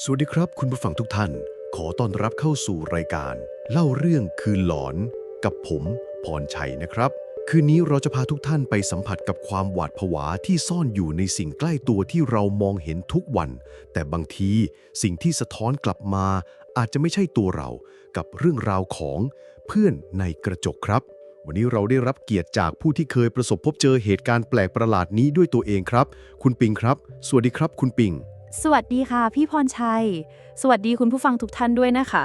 สวัสดีครับ คุณผู้ฟังทุกท่าน ขอต้อนรับเข้าสู่รายการ เล่าเรื่องคืนหลอน กับผมพรชัยนะครับ คืนนี้เราจะพาทุกท่านไปสัมผัสกับความหวาดผวาที่ซ่อนอยู่ในสิ่งใกล้ตัวที่เรามองเห็นทุกวัน แต่บางทีสิ่งที่สะท้อนกลับมา อาจจะไม่ใช่ตัวเรา กับเรื่องราวของเพื่อนในกระจกครับ วันนี้เราได้รับเกียรติจากผู้ที่เคยประสบพบเจอเหตุการณ์แปลกประหลาดนี้ด้วยตัวเองครับ คุณปิงครับ สวัสดีครับ คุณปิง สวัสดีค่ะ พี่พรชัย สวัสดีคุณผู้ฟังทุกท่านด้วยนะคะ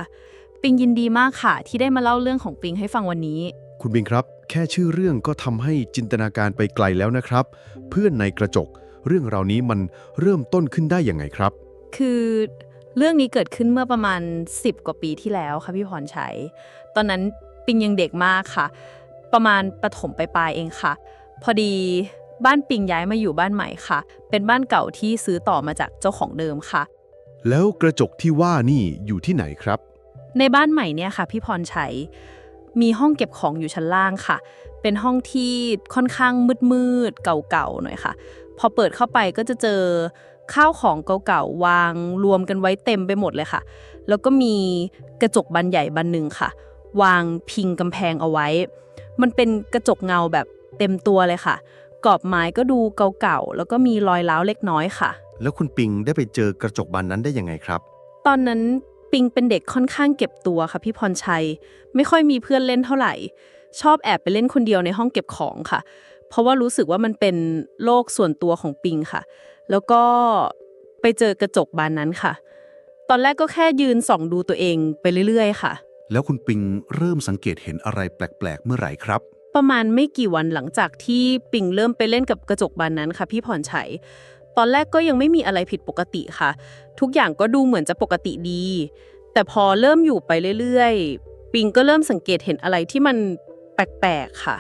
ปิงยินดีมากค่ะ ที่ได้มาเล่าเรื่องของปิงให้ฟังวันนี้ คุณบิงครับ แค่ชื่อเรื่องก็ทำให้จินตนาการไปไกลแล้วนะครับ เพื่อนในกระจก เรื่องราวนี้มันเริ่มต้นขึ้นได้ยังไงครับ คือเรื่องนี้เกิดขึ้นเมื่อประมาณ 10 กว่าปีที่แล้วค่ะพี่พรชัย ตอนนั้นปิงยังเด็กมากค่ะ ประมาณประถมปลายๆเองค่ะ พอดี บ้านปิงย้ายมาอยู่บ้านใหม่ค่ะ เป็นบ้านเก่าที่ซื้อต่อมาจากเจ้าของเดิมค่ะ แล้วกระจกที่ว่านี่อยู่ที่ไหนครับ ในบ้านใหม่เนี่ยค่ะ พี่พรชัยมีห้องเก็บของอยู่ชั้นล่างค่ะ เป็นห้องที่ค่อนข้างมืดๆเก่าๆหน่อยค่ะ พอเปิดเข้าไปก็จะเจอข้าวของเก่าๆวางรวมกันไว้เต็มไปหมดเลยค่ะ แล้วก็มีกระจกบานใหญ่บานหนึ่งค่ะ วางพิงกำแพงเอาไว้ มันเป็นกระจกเงาแบบเต็มตัวเลยค่ะ กรอบไม้ก็ดูเก่าๆ แล้วก็มีรอยร้าวเล็กน้อยค่ะ แล้วคุณปิงได้ไปเจอกระจกบานนั้นได้ยังไงครับ ตอนนั้นปิงเป็นเด็กค่อนข้างเก็บตัวค่ะพี่พรชัย ไม่ค่อยมีเพื่อนเล่นเท่าไหร่ ชอบแอบไปเล่นคนเดียวในห้องเก็บของค่ะ เพราะว่ารู้สึกว่ามันเป็นโลกส่วนตัวของปิงค่ะ แล้วก็ไปเจอกระจกบานนั้นค่ะ ตอนแรกก็แค่ยืนส่องดูตัวเองไปเรื่อยๆ ค่ะ แล้วคุณปิงเริ่มสังเกตเห็นอะไรแปลก ๆ เมื่อไหร่ครับ ประมาณไม่กี่วันหลังจากที่ปิงเริ่มไปเล่นกับกระจกบานนั้นค่ะพี่พรชัย ตอนแรกก็ยังไม่มีอะไรผิดปกติค่ะ ทุกอย่างก็ดูเหมือนจะปกติดี แต่พอเริ่มอยู่ไปเรื่อยๆ ปิงก็เริ่มสังเกตเห็นอะไรที่มันแปลกๆค่ะ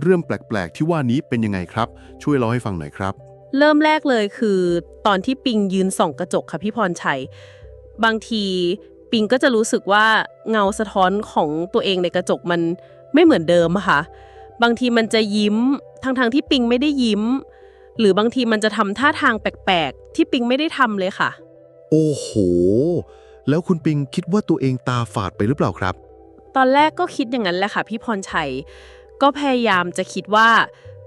เรื่องแปลกๆ ที่ว่านี้เป็นยังไงครับ ช่วยเล่าให้ฟังหน่อยครับ เริ่มแรกเลยคือ ตอนที่ปิงยืนส่องกระจกค่ะพี่พรชัย บางทีปิงก็จะรู้สึกว่าเงาสะท้อนของตัวเองในกระจกมันไม่เหมือนเดิมอะค่ะ บางทีมันจะยิ้มทั้งๆที่ปิงไม่ได้ยิ้ม หรือบางทีมันจะทำท่าทางแปลกๆ ที่ปิงไม่ได้ทำเลยค่ะ โอ้โห แล้วคุณปิงคิดว่าตัวเองตาฝาดไปหรือเปล่าครับ ตอนแรกก็คิดอย่างนั้นแหละค่ะ พี่พรชัย ก็พยายามจะคิดว่า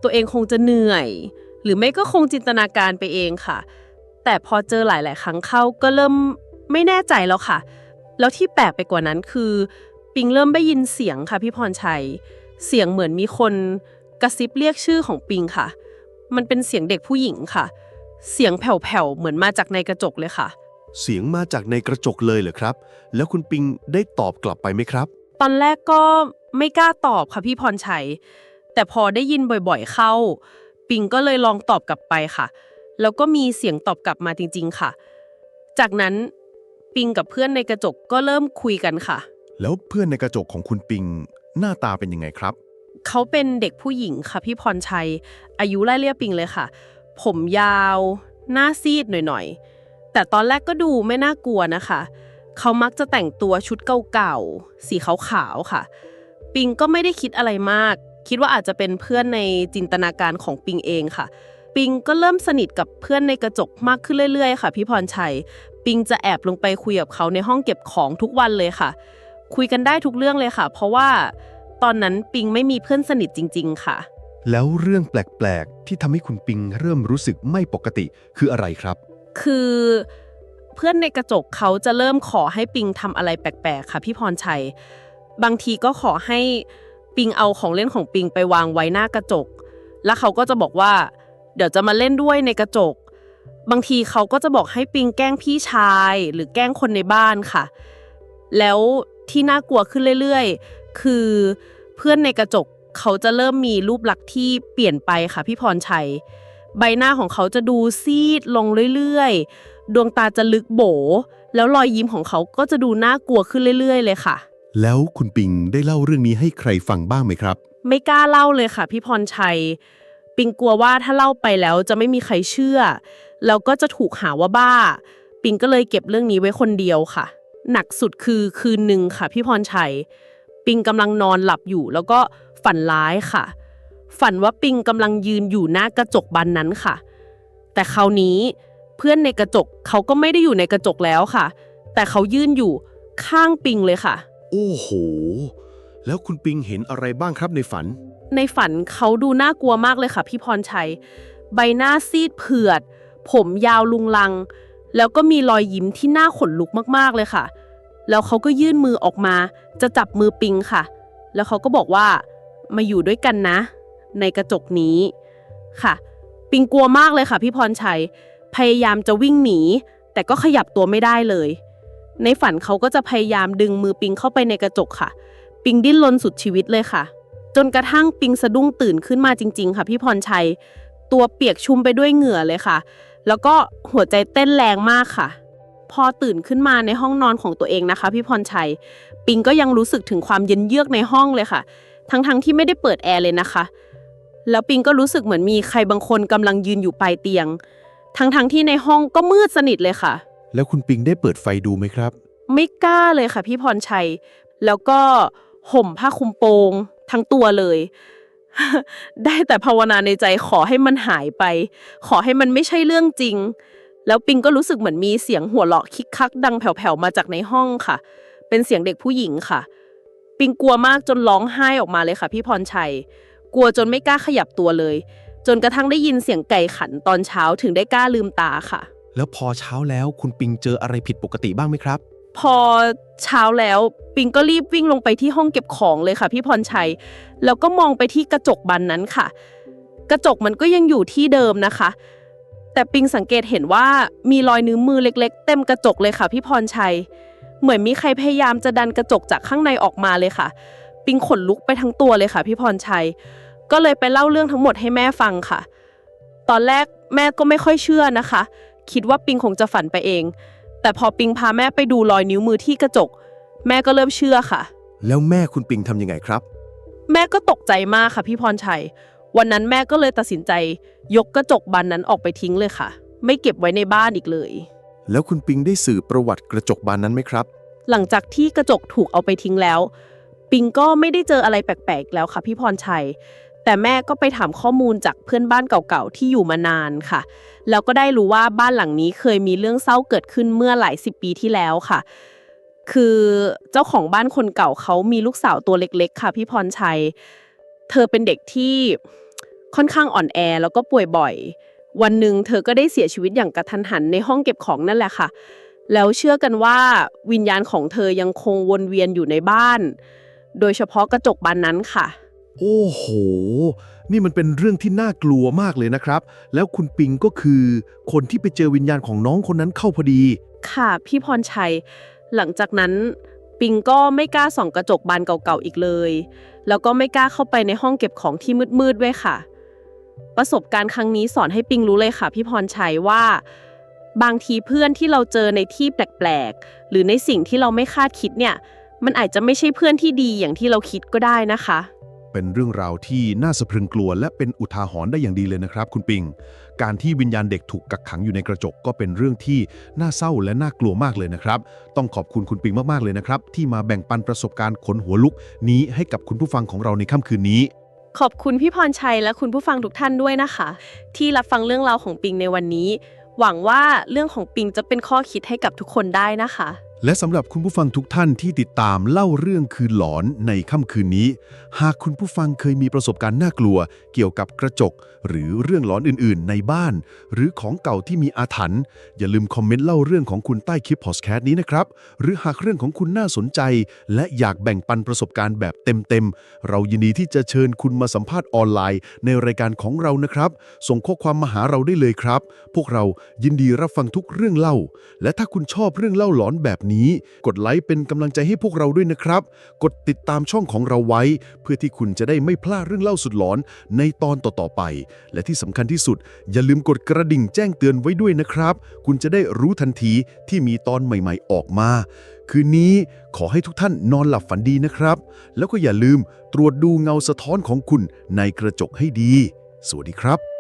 ตัวเองคงจะเหนื่อย หรือไม่ก็คงจินตนาการไปเองค่ะ แต่พอเจอหลาย ๆ ครั้งเข้าก็เริ่มไม่แน่ใจแล้วค่ะ แล้วที่แปลกไปกว่านั้นคือ ปิงเริ่มได้ยินเสียงค่ะพี่พรชัย เสียงเหมือนมีคนกระซิบเรียกชื่อของปิงค่ะ มันเป็นเสียงเด็กผู้หญิงค่ะ เสียงแผ่วๆ เหมือนมาจากในกระจกเลยค่ะ เสียงมาจากในกระจกเลยเหรอครับ แล้วคุณปิงได้ตอบกลับไปไหมครับ ตอนแรกก็ไม่กล้าตอบค่ะพี่พรชัย แต่พอได้ยินบ่อยๆเข้า ปิงก็เลยลองตอบกลับไปค่ะ แล้วก็มีเสียงตอบกลับมาจริง ๆ ค่ะ จากนั้นปิงกับเพื่อนในกระจกก็เริ่มคุยกันค่ะ แล้วเพื่อนในกระจกของคุณปิง หน้าตาเป็นยังไงครับ เขาเป็นเด็กผู้หญิงค่ะพี่พรชัย อายุไล่เลี่ยปิงเลยค่ะ ผมยาว หน้าซีดหน่อยๆ แต่ตอนแรกก็ดูไม่น่ากลัวนะคะ เขามักจะแต่งตัวชุดเก่าๆ สีขาวๆ ค่ะ ปิงก็ไม่ได้คิดอะไรมาก คิดว่าอาจจะเป็นเพื่อนในจินตนาการของปิงเองค่ะ ปิงก็เริ่มสนิทกับเพื่อนในกระจกมากขึ้นเรื่อยๆ ค่ะพี่พรชัย ปิงจะแอบลงไปคุยกับเขาในห้องเก็บของทุกวันเลยค่ะ คุยกันได้ทุกเรื่องเลยค่ะ เพราะว่าตอนนั้นปิงไม่มีเพื่อนสนิทจริง ๆ ค่ะ แล้วเรื่องแปลกๆ ที่ทำให้คุณปิงเริ่มรู้สึกไม่ปกติคืออะไรครับ คือเพื่อนในกระจกเขาจะเริ่มขอให้ปิงทำอะไรแปลกๆ ค่ะ พี่พรชัย บางทีก็ขอให้ปิงเอาของเล่นของปิงไปวางไว้หน้ากระจก แล้วเขาก็จะบอกว่า เดี๋ยวจะมาเล่นด้วยในกระจก บางทีเขาก็จะบอกให้ปิงแกล้งพี่ชาย หรือแกล้งคนในบ้านค่ะ แล้ว ที่น่ากลัวขึ้นเรื่อยๆ คือเพื่อนในกระจกเขาจะเริ่มมีรูปลักษณ์ที่เปลี่ยนไปค่ะพี่พรชัย ใบหน้าของเขาจะดูซีดลงเรื่อยๆ ดวงตาจะลึกโบ แล้วรอยยิ้มของเขาก็จะดูน่ากลัวขึ้นเรื่อยๆ เลยค่ะ แล้วคุณปิงได้เล่าเรื่องนี้ให้ใครฟังบ้างไหมครับ ไม่กล้าเล่าเลยค่ะพี่พรชัย ปิงกลัวว่าถ้าเล่าไปแล้วจะไม่มีใครเชื่อ แล้วก็จะถูกหาว่าบ้า ปิงก็เลยเก็บเรื่องนี้ไว้คนเดียวค่ะ หนักสุดคือคืนหนึ่งค่ะพี่พรชัย ปิงกำลังนอนหลับอยู่ แล้วก็ฝันร้ายค่ะ ฝันว่าปิงกำลังยืนอยู่หน้ากระจกบานนั้นค่ะ แต่คราวนี้เพื่อนในกระจกเขาก็ไม่ได้อยู่ในกระจกแล้วค่ะ แต่เขายืนอยู่ข้างปิงเลยค่ะ โอ้โห แล้วคุณปิงเห็นอะไรบ้างครับในฝัน ในฝันเขาดูน่ากลัวมากเลยค่ะ พี่พรชัย ใบหน้าซีดเผือด ผมยาวลุงลัง แล้วก็มีรอยยิ้มที่น่าขนลุกมากๆเลยค่ะ แล้วเขาก็ยื่นมือออกมา จะจับมือปิงค่ะ แล้วเขาก็บอกว่า มาอยู่ด้วยกันนะ ในกระจกนี้ค่ะ ปิงกลัวมากเลยค่ะ พี่พรชัย พยายามจะวิ่งหนี แต่ก็ขยับตัวไม่ได้เลย ในฝันเขาก็จะพยายามดึงมือปิงเข้าไปในกระจกค่ะ ปิงดิ้นรนสุดชีวิตเลยค่ะ จนกระทั่งปิงสะดุ้งตื่นขึ้นมาจริง ๆ ค่ะ พี่พรชัย ตัวเปียกชุ่มไปด้วยเหงื่อเลยค่ะ แล้วก็หัวใจเต้นแรงมากค่ะ พอตื่นขึ้นมาในห้องนอนของตัวเองนะคะ พี่พรชัย ปิงก็ยังรู้สึกถึงความเย็นเยือกในห้องเลยค่ะ ทั้งๆที่ไม่ได้เปิดแอร์เลยนะคะ แล้วปิงก็รู้สึกเหมือนมีใครบางคนกำลังยืนอยู่ปลายเตียง ทั้งๆที่ในห้องก็มืดสนิทเลยค่ะ แล้วคุณปิงได้เปิดไฟดูไหมครับ ไม่กล้าเลยค่ะ พี่พรชัย แล้วก็ห่มผ้าคลุมโปงทั้งตัวเลย ได้แต่ภาวนาในใจขอให้มันหายไป ขอให้มันไม่ใช่เรื่องจริง แล้วปิงก็รู้สึกเหมือนมีเสียงหัวเราะคิกคักดังแผ่วๆมาจากในห้องค่ะ เป็นเสียงเด็กผู้หญิงค่ะ ปิงกลัวมากจนร้องไห้ออกมาเลยค่ะ พี่พรชัย กลัวจนไม่กล้าขยับตัวเลย จนกระทั่งได้ยินเสียงไก่ขันตอนเช้าถึงได้กล้าลืมตาค่ะ แล้วพอเช้าแล้วคุณปิงเจออะไรผิดปกติบ้างไหมครับ พอเช้าแล้วปิงก็รีบวิ่งลงไปที่ห้องเก็บของเลยค่ะ พี่พรชัย แล้วก็มองไปที่กระจกบานนั้นค่ะ กระจกมันก็ยังอยู่ที่เดิมนะคะ แต่ปิงสังเกตเห็นว่ามีรอยนิ้วมือเล็ก ๆ เต็มกระจกเลยค่ะพี่พรชัย เหมือนมีใครพยายามจะดันกระจกจากข้างในออกมาเลยค่ะ ปิงขนลุกไปทั้งตัวเลยค่ะ พี่พรชัย ก็เลยไปเล่าเรื่องทั้งหมดให้แม่ฟังค่ะ ตอนแรกแม่ก็ไม่ค่อยเชื่อนะคะ คิดว่าปิงคงจะฝันไปเอง แต่พอปิงพาแม่ไปดูรอยนิ้วมือที่กระจก แม่ก็เริ่มเชื่อค่ะ แล้วแม่คุณปิงทำยังไงครับ แม่ก็ตกใจมากค่ะพี่พรชัย วันนั้นแม่ก็เลยตัดสินใจ ยกกระจกบานนั้นออกไปทิ้งเลยค่ะ ไม่เก็บไว้ในบ้านอีกเลย แล้วคุณปิงได้สื่อประวัติกระจกบานนั้นไหมครับ หลังจากที่กระจกถูกเอาไปทิ้งแล้ว ปิงก็ไม่ได้เจออะไรแปลกๆอีกแล้วค่ะพี่พรชัย แต่แม่ก็ไปถามข้อมูลจากเพื่อนบ้านเก่าๆที่อยู่มานานค่ะ แล้วก็ได้รู้ว่าบ้านหลังนี้เคยมีเรื่องเศร้าเกิดขึ้นเมื่อหลายสิบปีที่แล้วค่ะ คือเจ้าของบ้านคนเก่าเขามีลูกสาวตัวเล็กๆ ค่ะ พี่พรชัย เธอเป็นเด็กที่ค่อนข้างอ่อนแอแล้วก็ป่วยบ่อย วันหนึ่งเธอก็ได้เสียชีวิตอย่างกระทันหันในห้องเก็บของนั่นแหละค่ะ แล้วเชื่อกันว่าวิญญาณของเธอยังคงวนเวียนอยู่ในบ้าน โดยเฉพาะกระจกบานนั้นค่ะ โอ้โห นี่มันเป็นเรื่องที่น่ากลัวมากเลยนะครับ แล้วคุณปิงก็คือคนที่ไปเจอวิญญาณของน้องคนนั้นเข้าพอดี ค่ะ พี่พรชัย หลังจากนั้น ปิงก็ไม่กล้าส่องกระจกบานเก่าๆอีกเลย แล้วก็ไม่กล้าเข้าไปในห้องเก็บของที่มืดๆด้วยค่ะ ประสบการณ์ครั้งนี้สอนให้ปิงรู้เลยค่ะ พี่พรชัยว่า บางทีเพื่อนที่เราเจอในที่แปลกๆ หรือในสิ่งที่เราไม่คาดคิดเนี่ย มันอาจจะไม่ใช่เพื่อนที่ดีอย่างที่เราคิดก็ได้นะคะ เป็นเรื่องราวที่น่าสะพรึงกลัว และเป็นอุทาหรณ์ได้อย่างดีเลยนะครับ คุณปิง การที่วิญญาณเด็กถูกกักขังอยู่ในกระจกก็เป็นเรื่องที่น่าเศร้าและน่ากลัวมากเลยนะครับ ต้องขอบคุณคุณปิงมากๆเลยนะครับ ที่มาแบ่งปันประสบการณ์ขนหัวลุกนี้ให้กับคุณผู้ฟังของเราในค่ำคืนนี้ ขอบคุณพี่พรชัยและคุณผู้ฟังทุกท่านด้วยนะคะ ที่รับฟังเรื่องราวของปิงในวันนี้ หวังว่าเรื่องของปิงจะเป็นข้อคิดให้กับทุกคนได้นะคะ และสำหรับคุณผู้ฟังทุกท่านที่ติดตามเล่าเรื่องคืนหลอนในค่ำคืนนี้ หากคุณผู้ฟังเคยมีประสบการณ์น่ากลัว เกี่ยวกับกระจก หรือเรื่องหลอนอื่น ๆ ในบ้าน หรือของเก่าที่มีอาถรรพ์อย่าลืมคอมเมนต์เล่าเรื่องของคุณใต้คลิปพอดแคสต์นี้นะครับ หรือหากเรื่องของคุณน่าสนใจ และอยากแบ่งปันประสบการณ์แบบเต็ม ๆ เรายินดีที่จะเชิญคุณมาสัมภาษณ์ออนไลน์ ในรายการของเรานะครับ ส่งข้อความมาหาเราได้เลยครับ พวกเรายินดีรับฟังทุกเรื่องเล่า และถ้าคุณชอบเรื่องเล่าหลอนแบบนี้นี้ กดไลค์เป็นกำลังใจให้พวกเราด้วยนะครับ กดติดตามช่องของเราไว้ เพื่อที่คุณจะได้ไม่พลาดเรื่องเล่าสุดหลอนในตอนต่อๆไป และที่สำคัญที่สุด อย่าลืมกดกระดิ่งแจ้งเตือนไว้ด้วยนะครับ คุณจะได้รู้ทันทีที่มีตอนใหม่ๆออกมา คืนนี้ขอให้ทุกท่านนอนหลับฝันดีนะครับ แล้วก็อย่าลืมตรวจดูเงาสะท้อนของคุณในกระจกให้ดี สวัสดีครับ